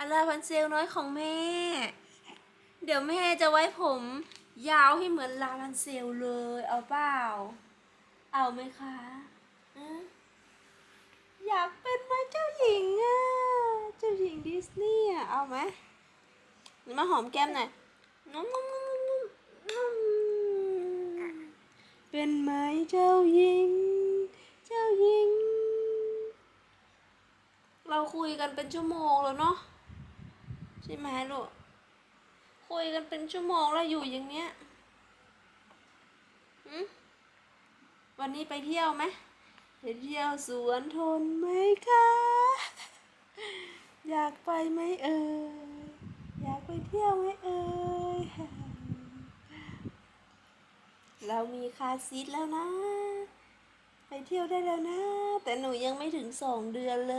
อาราพันเซลน้อยของแม่ เดี๋ยวแม่จะไว้ผม ยาวให้เหมือนลาพันเซลเลย เอาเปล่า เอาไหมคะอะอยากเป็นไหมเจ้าหญิงอะ เจ้าหญิงดิสนีย์อะ เอาไหมมาหอมแก้มหน่อยนุ่มนุ่มนุ่มนุ่มนุ่มเป็นไหมเจ้าหญิง เจ้าหญิง เราคุยกันเป็นชั่วโมงแล้วเนาะ ช่ไหมลูกคุยกันเป็นชั่วโมงแล้วอยู่อย่างเนี้ยวันนี้ไปเที่ยวไหมไปเที่ยวสวนทนไหมคะ อยากไปไหมเอ่ยอยากไปเที่ยวไหมเอ่ยเรามีคาซีทแล้วนะ ไปเที่ยวได้แล้วนะ แต่หนูยังไม่ถึงสองเดือนเล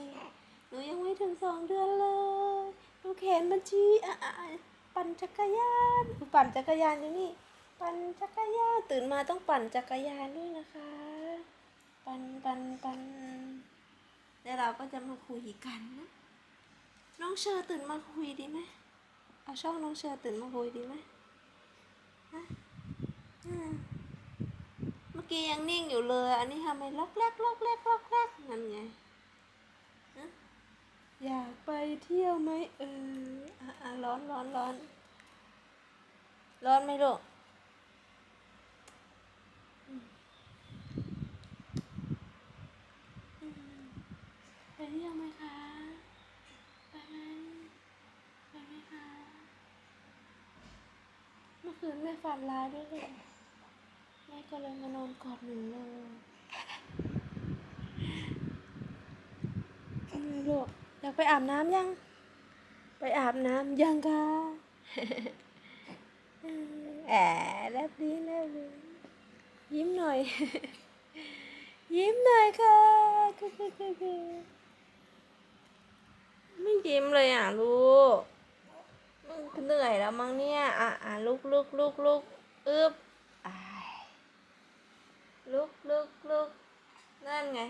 ย หนูยังไม่ถึงสองเดือนเลย หนูเข็นบัญชีอะอะปั่นจักรยานปั่นจักรยานอยู่นี่ ปั่นจักรยานตื่นมาต้องปั่นจักรยานด้วยนะคะ ปั่นปั่นปั่นแล้วเราก็จะมาคุยกันนะน้องเชอร์ตื่นมาคุยดีไหมเอาช่องน้องเชอร์ตื่นมาคุยดีไหมฮะเมื่อกี้ยังนิ่งอยู่เลย อันนี้ทำไมล็อกแรกล็อกแรกล็อกแรกนั่นไง เที่ยวไหมเอออะอะร้อนร้อนร้อนร้อนไหมลูกไปเที่ยวไหมคะไปไหมไปไหมคะเมื่อคืนแม่ฝันร้ายด้วยเลยแม่ก็เลยมานอนกอดหนูเลยเอาไงลูก อยากไปอาบน้ำยัง ไปอาบน้ำยังคะแอบแลบลิ้นแลบลิ้นยิ้มหน่อย ยิ้มหน่อยค่ะคือคือคือคือไม่ยิ้มเลยอะลูกมันเหนื่อยแล้วมั้งเนี่ย อะอะลุกลุกลุกลุกอึบอ้าย ลุกลุกลุกนั่นไง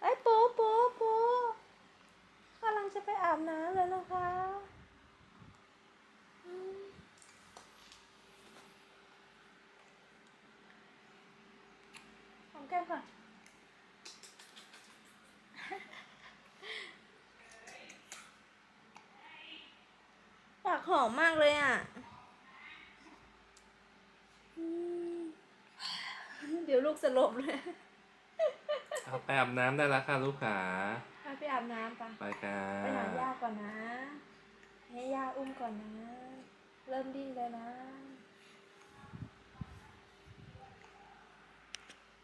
ไอ้ยปูปูปูกำลังจะไปอาบน้ำแล้วนะคะอืมหอม แก้มก่อนปากหอมมากเลยอะอืมเดี๋ยวลูกสลบเลยเอาไปอาบน้ำได้แล้วค่ะลูกขาไปอาบน้ำปะไปค่ะไปหาย่าก่อนนะ ให้ย่าอุ้มก่อนนะ เริ่มดิ้นเลยนะ